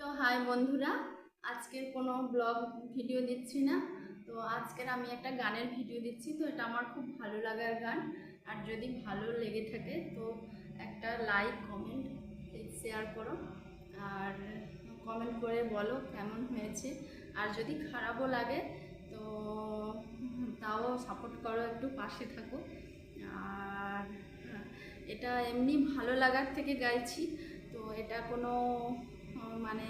তো হাই বন্ধুরা, আজকের কোনো ব্লগ ভিডিও দিচ্ছি না। তো আজকের আমি একটা গানের ভিডিও দিচ্ছি, তো এটা আমার খুব ভালো লাগার গান। আর যদি ভালো লেগে থাকে, তো একটা লাইক, কমেন্ট শেয়ার করো। আর কমেন্ট করে বলো কেমন হয়েছে। আর যদি খারাপও লাগে, তো তাও সাপোর্ট করো, একটু পাশে থাকো। আর এটা এমনি ভালো লাগার থেকে গাইছি, তো এটা কোনো মানে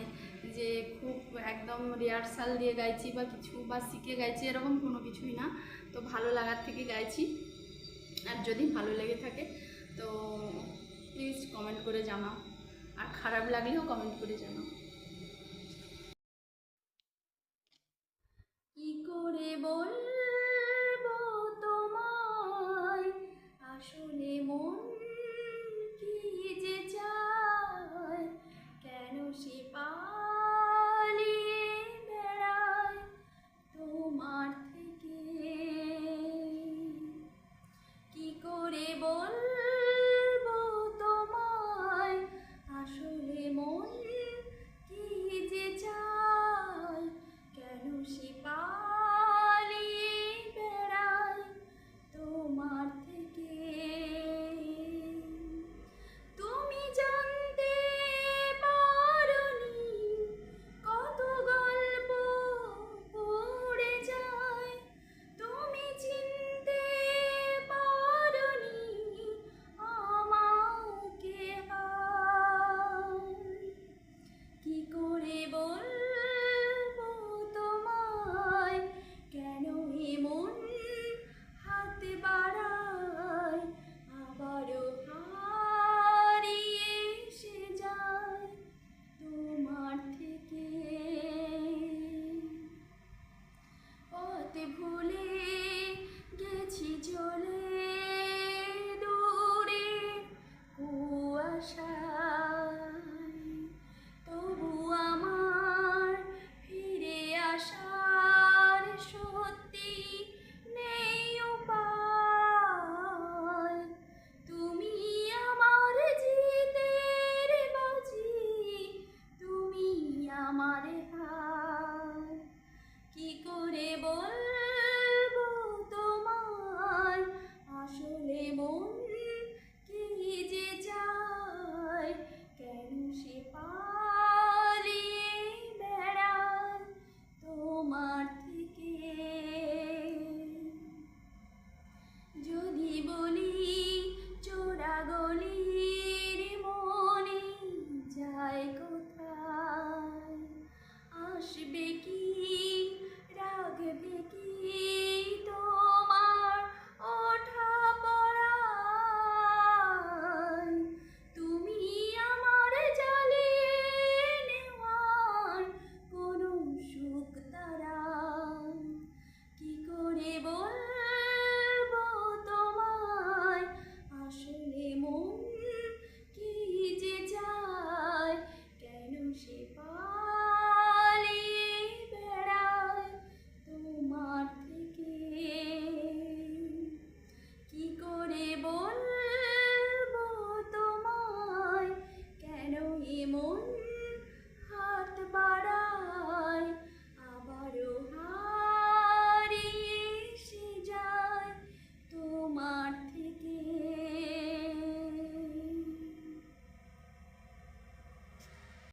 যে খুব একদম রিহার্সাল দিয়ে গাইছি বা কিছু বা শিখে গাইছি, এরকম কোনো কিছুই না। তো ভালো লাগার থেকে গাইছি। আর যদি ভালো লেগে থাকে, তো প্লিজ কমেন্ট করে জানাও। আর খারাপ লাগলেও কমেন্ট করে জানাও।